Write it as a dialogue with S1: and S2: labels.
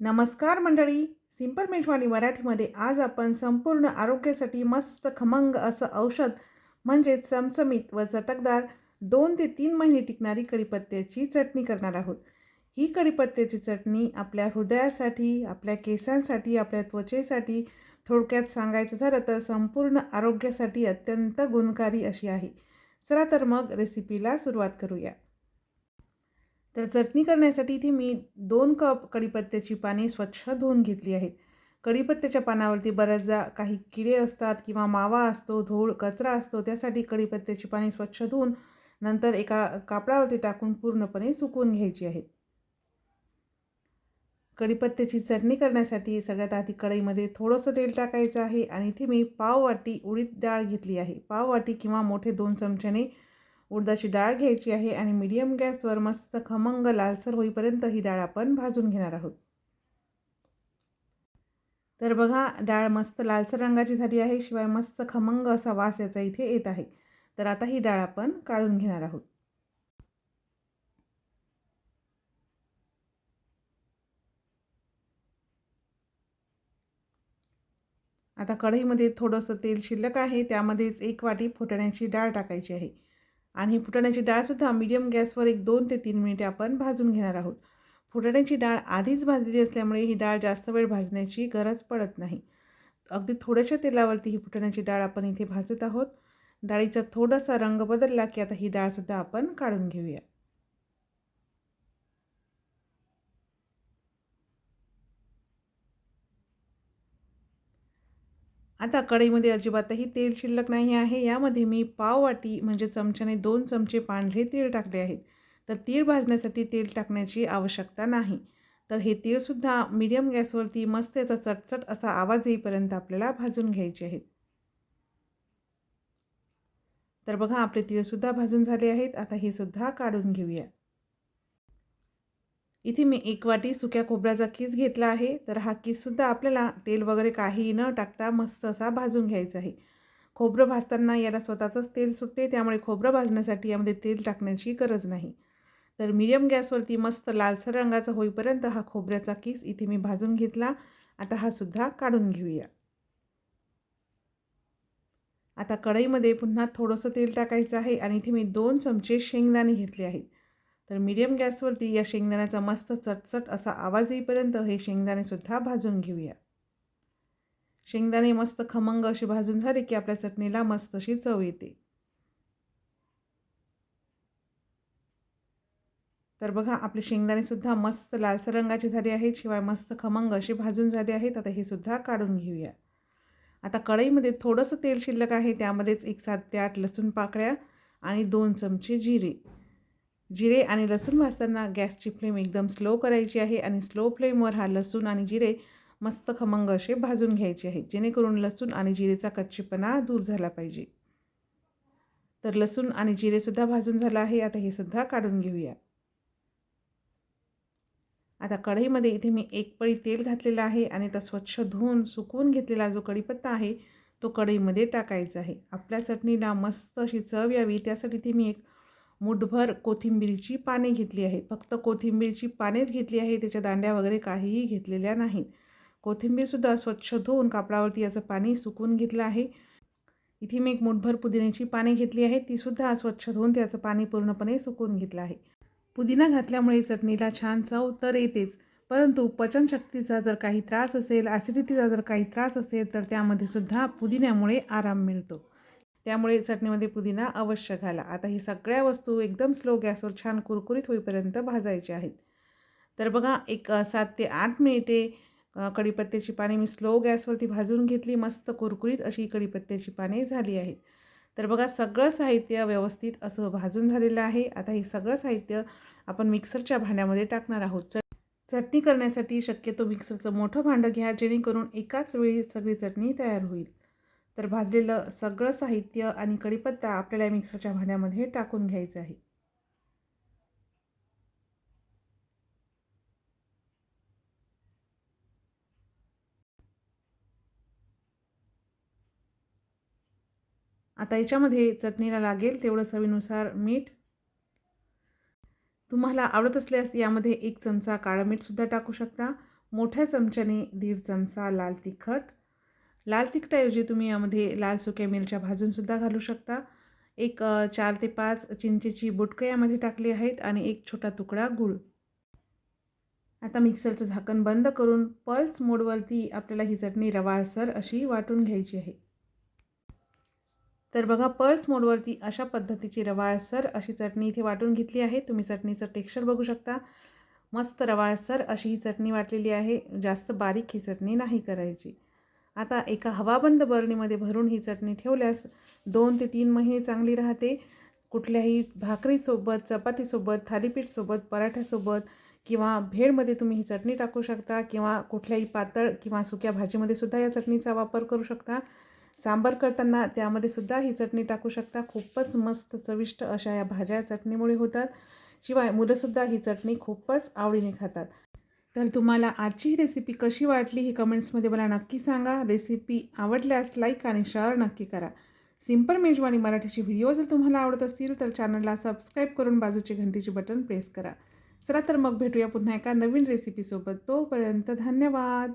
S1: नमस्कार मंडळी. सिंपल मेजवानी मराठीमध्ये आज आपण संपूर्ण आरोग्यासाठी मस्त खमंग असं औषध म्हणजेच चमचमीत व चटकदार दोन ते तीन महिने टिकणारी कढीपत्त्याची चटणी करणार आहोत. ही कढीपत्त्याची चटणी आपल्या हृदयासाठी आपल्या केसांसाठी आपल्या त्वचेसाठी थोडक्यात सांगायचं झालं तर संपूर्ण आरोग्यासाठी अत्यंत गुणकारी अशी आहे. चला तर मग रेसिपीला सुरुवात करूया. तर चटणी करण्यासाठी इथे मी दोन कप कढीपत्त्याची पाने स्वच्छ धुवून घेतली आहेत. कढीपत्त्याच्या पानावरती बऱ्याचदा काही किडे असतात किंवा मावा असतो धूळ कचरा असतो त्यासाठी कढीपत्त्याची पाने स्वच्छ धुवून नंतर एका कापडावरती टाकून पूर्णपणे सुकवून घ्यायची आहेत. कढीपत्त्याची चटणी करण्यासाठी सगळ्यात आधी कढईमध्ये थोडंसं तेल टाकायचं आहे आणि इथे मी पाव वाटी उडीद डाळ घेतली आहे. पाव वाटी किंवा मोठे दोन चमच्याने उडदाची डाळ घ्यायची आहे आणि मीडियम गॅसवर मस्त खमंग लालसर होईपर्यंत ही डाळ आपण भाजून घेणार आहोत. तर बघा डाळ मस्त लालसर रंगाची झाली आहे शिवाय मस्त खमंग असा वास याचा इथे येत आहे. तर आता ही डाळ आपण काढून घेणार आहोत. आता कढईमध्ये थोडंसं तेल शिल्लक आहे त्यामध्येच एक वाटी फुटण्याची डाळ टाकायची आहे. आणि फुटाण्याची डाळसुद्धा मीडियम गॅसवर एक दोन ते तीन मिनिटे आपण भाजून घेणार आहोत. फुटाण्याची डाळ आधीच भाजलेली असल्यामुळे ही डाळ जास्त वेळ भाजण्याची गरज पडत नाही. अगदी थोड्याशा तेलावरती ही फुटाण्याची डाळ आपण इथे भाजत आहोत. डाळीचा थोडासा रंग बदलला की आता ही डाळसुद्धा आपण काढून घेऊया. आता कढईमध्ये अजिबातही तेल शिल्लक नाही आहे. यामध्ये मी पाव वाटी म्हणजे चमच्याने दोन चमचे पांढरे तीळ टाकले आहेत. तर तीळ भाजण्यासाठी तेल टाकण्याची आवश्यकता नाही. तर हे तीळसुद्धा मीडियम गॅसवरती मस्त याचा चटचट असा आवाज येईपर्यंत आपल्याला भाजून घ्यायचे आहेत. तर बघा आपले तीळसुद्धा भाजून झाले आहेत. आता हे सुद्धा काढून घेऊया. इथे मी एक वाटी सुक्या खोबऱ्याचा किस घेतला आहे. तर हा किससुद्धा आपल्याला तेल वगैरे काही न टाकता मस्त असा भाजून घ्यायचा आहे. खोबरं भाजताना याला स्वतःचंच तेल सुटते त्यामुळे खोबरं भाजण्यासाठी यामध्ये तेल टाकण्याची गरज नाही. तर मीडियम गॅसवरती मस्त लालसर रंगाचा होईपर्यंत हा खोबऱ्याचा किस इथे मी भाजून घेतला. आता हा सुद्धा काढून घेऊया. आता कढईमध्ये पुन्हा थोडंसं तेल टाकायचं आहे आणि इथे मी दोन चमचे शेंगदाणे घेतले आहेत. तर मीडियम गॅसवरती या शेंगदाण्याचा मस्त चटचट असा आवाज येईपर्यंत हे शेंगदाणेसुद्धा भाजून घेऊया. शेंगदाणे मस्त खमंग असे भाजून झाले की आपल्या चटणीला मस्त अशी चव येते. तर बघा आपले शेंगदाणेसुद्धा मस्त लालसर रंगाचे झाले आहेत शिवाय मस्त खमंग असे भाजून झाले आहेत. आता हे सुद्धा काढून घेऊया. आता कढईमध्ये थोडंसं तेल शिल्लक आहे त्यामध्येच एक सात ते आठ लसूण पाकळ्या आणि दोन चमचे जिरे. जिरे आणि लसूण भाजताना गॅसची फ्लेम एकदम स्लो करायची आहे आणि स्लो फ्लेमवर हा लसूण आणि जिरे मस्त खमंग असे भाजून घ्यायचे आहेत जेणेकरून लसूण आणि जिरेचा कच्चेपणा दूर झाला पाहिजे. तर लसूण आणि जिरेसुद्धा भाजून झाला आहे आता हे सुद्धा काढून घेऊया. आता कढईमध्ये इथे मी एक पळी तेल घातलेलं आहे आणि आता स्वच्छ धुवून सुकवून घेतलेला जो कढीपत्ता आहे तो कढईमध्ये टाकायचा आहे. आपल्या चटणीला मस्त अशी चव यावी त्यासाठी इथे मी एक मुठभर कोथिंबीरीची पाने घेतली आहेत. फक्त कोथिंबीरची पानेच घेतली आहे त्याच्या दांड्या वगैरे काहीही घेतलेल्या नाहीत. कोथिंबीरसुद्धा स्वच्छ धुवून कापडावरती याचं पाणी सुकून घेतलं आहे. इथे मी एक मुठभर पुदिन्याची पाने घेतली आहे तीसुद्धा स्वच्छ धुवून त्याचं पाणी पूर्णपणे सुकून घेतलं आहे. पुदिना घातल्यामुळे चटणीला छान चव तर येतेच. परंतु पचनशक्तीचा जर काही त्रास असेल ॲसिडिटीचा जर काही त्रास असेल तर त्यामध्ये सुद्धा पुदिन्यामुळे आराम मिळतो. त्यामुळे चटणीमध्ये पुदिना अवश्य घाला. आता ही सगळ्या वस्तू एकदम स्लो गॅसवर छान कुरकुरीत होईपर्यंत भाजायच्या आहेत. तर बघा एक सात ते आठ मिनिटे कढीपत्त्याची पाने मी स्लो गॅसवरती भाजून घेतली. मस्त कुरकुरीत अशी कढीपत्त्याची पाने झाली आहेत. तर बघा सगळं साहित्य व्यवस्थित असं भाजून झालेलं आहे. आता हे सगळं साहित्य आपण मिक्सरच्या भांड्यामध्ये टाकणार आहोत. चट चटणी करण्यासाठी शक्यतो मिक्सरचं मोठं भांडं घ्या. जेणेकरून एकाच वेळी सगळी चटणी तयार होईल. तर भाजलेलं सगळं साहित्य आणि कढीपत्ता आपल्याला मिक्सरच्या भांड्यामध्ये टाकून घ्यायचं आहे. आता याच्यामध्ये चटणीला लागेल तेवढं चवीनुसार मीठ. तुम्हाला आवडत असल्यास यामध्ये एक चमचा काळं मीठसुद्धा टाकू शकता. मोठ्या चमच्याने दीड चमचा लाल तिखट. लाल तिखटाऐवजी तुम्ही यामध्ये लाल सुक्या मिरच्या भाजूनसुद्धा घालू शकता. एक चार ते पाच चिंचेची बुटकं यामध्ये टाकली आहेत आणि एक छोटा तुकडा गूळ. आता मिक्सरचं झाकण बंद करून पल्स मोडवरती आपल्याला ही चटणी रवाळसर अशी वाटून घ्यायची आहे. तर बघा पल्स मोडवरती अशा पद्धतीची रवाळसर अशी चटणी इथे वाटून घेतली आहे. तुम्ही चटणीचं टेक्स्चर बघू शकता. मस्त रवाळसर अशी ही चटणी वाटलेली आहे. जास्त बारीक ही चटणी नाही करायची. आता एका हवाबंद बरणीमध्ये भरून ही चटणी ठेवल्यास दोन ते तीन महिने चांगली राहते. कुठल्याही भाकरीसोबत चपातीसोबत थालीपीठसोबत पराठ्यासोबत किंवा भेळमध्ये तुम्ही ही चटणी टाकू शकता किंवा कुठल्याही पातळ किंवा सुक्या भाजीमध्ये सुद्धा या चटणीचा वापर करू शकता. सांबार करताना त्यामध्ये सुद्धा ही चटणी टाकू शकता. खूपच मस्त चविष्ट अशा या भाज्या चटणीमुळे होतात. शिवाय मुलंसुद्धा ही चटणी खूपच आवडीने खातात. तर तुम्हाला आजची रेसिपी कशी वाटली ही कमेंट्समध्ये मला नक्की सांगा. रेसिपी आवडल्यास लाईक आणि शेअर नक्की करा. सिंपल मेजवानी मराठीचे व्हिडिओ जर तुम्हाला आवडत असतील तर चॅनलला सबस्क्राईब करून बाजूची घंटीचे बटन प्रेस करा. चला तर मग भेटूया पुन्हा एका नवीन रेसिपीसोबत तोपर्यंत धन्यवाद.